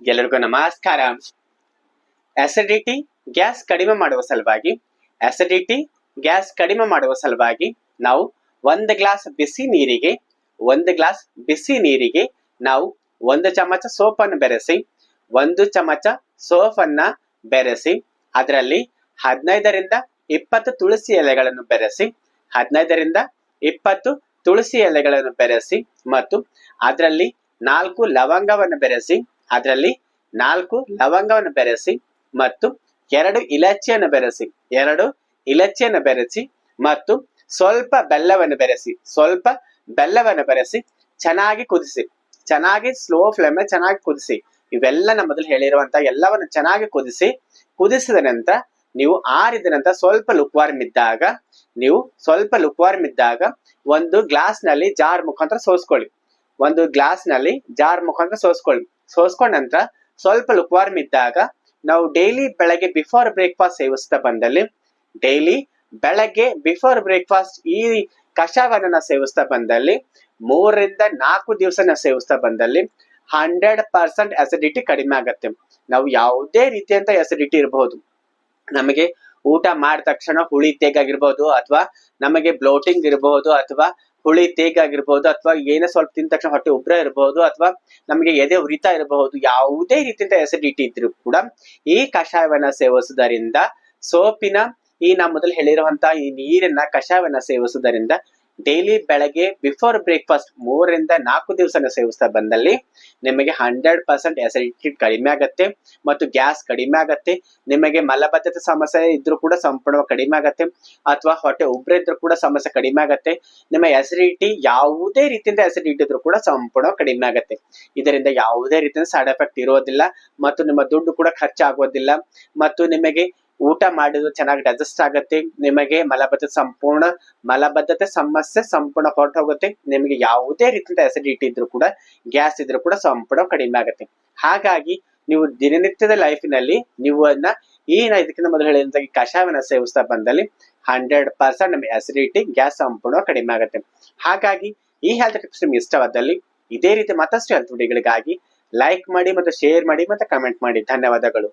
ಎಲ್ಲರಿಗೂ ನಮಸ್ಕಾರ. Acidity gas ಕಡಿಮೆ ಮಾಡುವ ಸಲುವಾಗಿ ಆಸಿಡಿಟಿ ಗ್ಯಾಸ್ ಕಡಿಮೆ ಮಾಡುವ ಸಲುವಾಗಿ ನಾವು ಒಂದು ಗ್ಲಾಸ್ ಬಿಸಿ ನೀರಿಗೆ, ಒಂದು ಗ್ಲಾಸ್ ಬಿಸಿ ನೀರಿಗೆ ನಾವು ಒಂದು ಚಮಚ ಸೋಪನ್ನು ಬೆರೆಸಿ, ಒಂದು ಚಮಚ ಸೋಪನ್ನ ಬೆರೆಸಿ, ಅದರಲ್ಲಿ ಹದಿನೈದರಿಂದ ಇಪ್ಪತ್ತು ತುಳಸಿ ಎಲೆಗಳನ್ನು ಬೆರೆಸಿ, ಹದಿನೈದರಿಂದ ಇಪ್ಪತ್ತು ತುಳಸಿ ಎಲೆಗಳನ್ನು ಬೆರೆಸಿ ಮತ್ತು ಅದರಲ್ಲಿ ನಾಲ್ಕು ಲವಂಗವನ್ನು ಬೆರೆಸಿ ಅದರಲ್ಲಿ ನಾಲ್ಕು ಲವಂಗವನ್ನು ಬೆರೆಸಿ ಮತ್ತು ಎರಡು ಇಲಚಿಯನ್ನು ಬೆರೆಸಿ, ಎರಡು ಇಲಚಿಯನ್ನು ಬೆರೆಸಿ ಮತ್ತು ಸ್ವಲ್ಪ ಬೆಲ್ಲವನ್ನು ಬೆರೆಸಿ, ಸ್ವಲ್ಪ ಬೆಲ್ಲವನ್ನು ಬೆರೆಸಿ ಚೆನ್ನಾಗಿ ಕುದಿಸಿ, ಚೆನ್ನಾಗಿ ಸ್ಲೋ ಫ್ಲೇಮ್ ಚೆನ್ನಾಗಿ ಕುದಿಸಿ, ಇವೆಲ್ಲ ನಮ್ಮ ಮೊದಲು ಹೇಳಿರುವಂತಹ ಎಲ್ಲವನ್ನು ಚೆನ್ನಾಗಿ ಕುದಿಸಿ, ಕುದಿಸಿದ ನಂತರ ನೀವು ಆರಿದ ನಂತರ ಸ್ವಲ್ಪ ಲುಕ್ವಾರ್ಮ್ ಇದ್ದಾಗ, ನೀವು ಸ್ವಲ್ಪ ಲುಕ್ವಾರ್ಮ್ ಇದ್ದಾಗ ಒಂದು ಗ್ಲಾಸ್ನಲ್ಲಿ ಜಾರ್ ಮುಖಾಂತರ ಸೋಸ್ಕೊಳ್ಳಿ, ಒಂದು ಗ್ಲಾಸ್ನಲ್ಲಿ ಜಾರ್ ಮುಖಾಂತರ ಸೋಸ್ಕೊಳ್ಳಿ. ಸೋಸ್ಕೊಂಡ ನಂತರ ಸ್ವಲ್ಪ ಲುಕ್ವಾರ್ಮ್ ಇದ್ದಾಗ ನಾವು ಡೈಲಿ ಬೆಳಗ್ಗೆ ಬಿಫೋರ್ ಬ್ರೇಕ್ಫಾಸ್ಟ್ ಸೇವಿಸ್ತಾ ಬಂದಲ್ಲಿ ಡೈಲಿ ಬೆಳಗ್ಗೆ ಬಿಫೋರ್ ಬ್ರೇಕ್ಫಾಸ್ಟ್ ಈ ಕಷಾಯವನ್ನ ಸೇವಿಸ್ತಾ ಬಂದಲ್ಲಿ ಮೂರರಿಂದ ನಾಲ್ಕು ದಿವಸ ನಾವು ಸೇವಿಸ್ತಾ ಬಂದಲ್ಲಿ ಹಂಡ್ರೆಡ್ ಪರ್ಸೆಂಟ್ ಅಸಿಡಿಟಿ ಕಡಿಮೆ ಆಗತ್ತೆ. ನಾವು ಯಾವುದೇ ರೀತಿಯಂತ ಅಸಿಡಿಟಿ ಇರಬಹುದು ನಮಗೆ ಊಟ ಮಾಡಿದ ತಕ್ಷಣ ಹುಳಿ ತೇಗಾಗಿರ್ಬೋದು ಅಥವಾ ನಮಗೆ ಬ್ಲೋಟಿಂಗ್ ಇರಬಹುದು ಅಥವಾ ಹುಳಿ ತೇಗಾಗಿರ್ಬೋದು ಅಥವಾ ಏನೇ ಸ್ವಲ್ಪ ತಿಂದ ತಕ್ಷಣ ಹೊಟ್ಟೆ ಉಬ್ರ ಇರಬಹುದು ಅಥವಾ ನಮಗೆ ಎದೆ ಉರಿತಾ ಇರಬಹುದು, ಯಾವುದೇ ರೀತಿಯಿಂದ ಎಸಿಡಿಟಿ ಇದ್ರೂ ಕೂಡ ಈ ಕಷಾಯವನ್ನ ಸೇವಿಸುವುದರಿಂದ ಸೋಪಿನ ಈ ನಾ ಮೊದಲು ಹೇಳಿರುವಂತಹ ಈ ನೀರನ್ನ ಕಷಾಯವನ್ನ ಸೇವಿಸುವುದರಿಂದ ಡೈಲಿ ಬೆಳಗ್ಗೆ ಬಿಫೋರ್ ಬ್ರೇಕ್ಫಾಸ್ಟ್ ಮೂರರಿಂದ ನಾಲ್ಕು ದಿವಸನ ಸೇವಿಸ್ತಾ ಬಂದಲ್ಲಿ ನಿಮಗೆ ಹಂಡ್ರೆಡ್ ಪರ್ಸೆಂಟ್ ಎಸಿಡಿಟಿ ಕಡಿಮೆ ಆಗತ್ತೆ ಮತ್ತು ಗ್ಯಾಸ್ ಕಡಿಮೆ ಆಗತ್ತೆ. ನಿಮಗೆ ಮಲಬದ್ಧತೆ ಸಮಸ್ಯೆ ಇದ್ರೂ ಕೂಡ ಸಂಪೂರ್ಣ ಕಡಿಮೆ ಆಗತ್ತೆ ಅಥವಾ ಹೊಟ್ಟೆ ಉಬ್ರ ಇದ್ರೂ ಕೂಡ ಸಮಸ್ಯೆ ಕಡಿಮೆ ಆಗತ್ತೆ. ನಿಮ್ಮ ಎಸಿಡಿಟಿ ಯಾವುದೇ ರೀತಿಯಿಂದ ಎಸಿಡಿಟಿ ಇದ್ರೂ ಕೂಡ ಸಂಪೂರ್ಣವಾಗಿ ಕಡಿಮೆ ಆಗತ್ತೆ. ಇದರಿಂದ ಯಾವುದೇ ರೀತಿಯ ಸೈಡ್ ಎಫೆಕ್ಟ್ ಇರೋದಿಲ್ಲ ಮತ್ತು ನಿಮ್ಮ ದುಡ್ಡು ಕೂಡ ಖರ್ಚಾಗೋದಿಲ್ಲ ಮತ್ತು ನಿಮಗೆ ಊಟ ಮಾಡಿದ್ರು ಚೆನ್ನಾಗಿ ಡೈಜೆಸ್ಟ್ ಆಗುತ್ತೆ. ನಿಮಗೆ ಮಲಬದ್ಧತೆ ಸಂಪೂರ್ಣ, ಮಲಬದ್ಧತೆ ಸಮಸ್ಯೆ ಸಂಪೂರ್ಣ ಹೊರಟು ಹೋಗುತ್ತೆ. ನಿಮಗೆ ಯಾವುದೇ ರೀತಿಯಿಂದ ಅಸಿಡಿಟಿ ಇದ್ರೂ ಕೂಡ ಗ್ಯಾಸ್ ಇದ್ರೂ ಕೂಡ ಸಂಪೂರ್ಣ ಕಡಿಮೆ ಆಗುತ್ತೆ. ಹಾಗಾಗಿ ನೀವು ದಿನನಿತ್ಯದ ಲೈಫಿನಲ್ಲಿ ನೀವು ಅದನ್ನ ಈ ಇದಕ್ಕಿಂತ ಮೊದಲು ಹೇಳಿದಂತ ಕಷಾಯವನ್ನ ಸೇವಿಸ್ತಾ ಬಂದಲ್ಲಿ ಹಂಡ್ರೆಡ್ ಪರ್ಸೆಂಟ್ ನಮಗೆ ಅಸಿಡಿಟಿ ಗ್ಯಾಸ್ ಸಂಪೂರ್ಣ ಕಡಿಮೆ ಆಗುತ್ತೆ. ಹಾಗಾಗಿ ಈ ಹೆಲ್ತ್ ಟಿಪ್ಸ್ ನಿಮ್ಗೆ ಇಷ್ಟವಾದಲ್ಲಿ ಇದೇ ರೀತಿ ಮತ್ತಷ್ಟು ಹೆಲ್ತ್ ವಿಡಿಯೋಗಳಿಗಾಗಿ ಲೈಕ್ ಮಾಡಿ ಮತ್ತು ಶೇರ್ ಮಾಡಿ ಮತ್ತು ಕಮೆಂಟ್ ಮಾಡಿ. ಧನ್ಯವಾದಗಳು.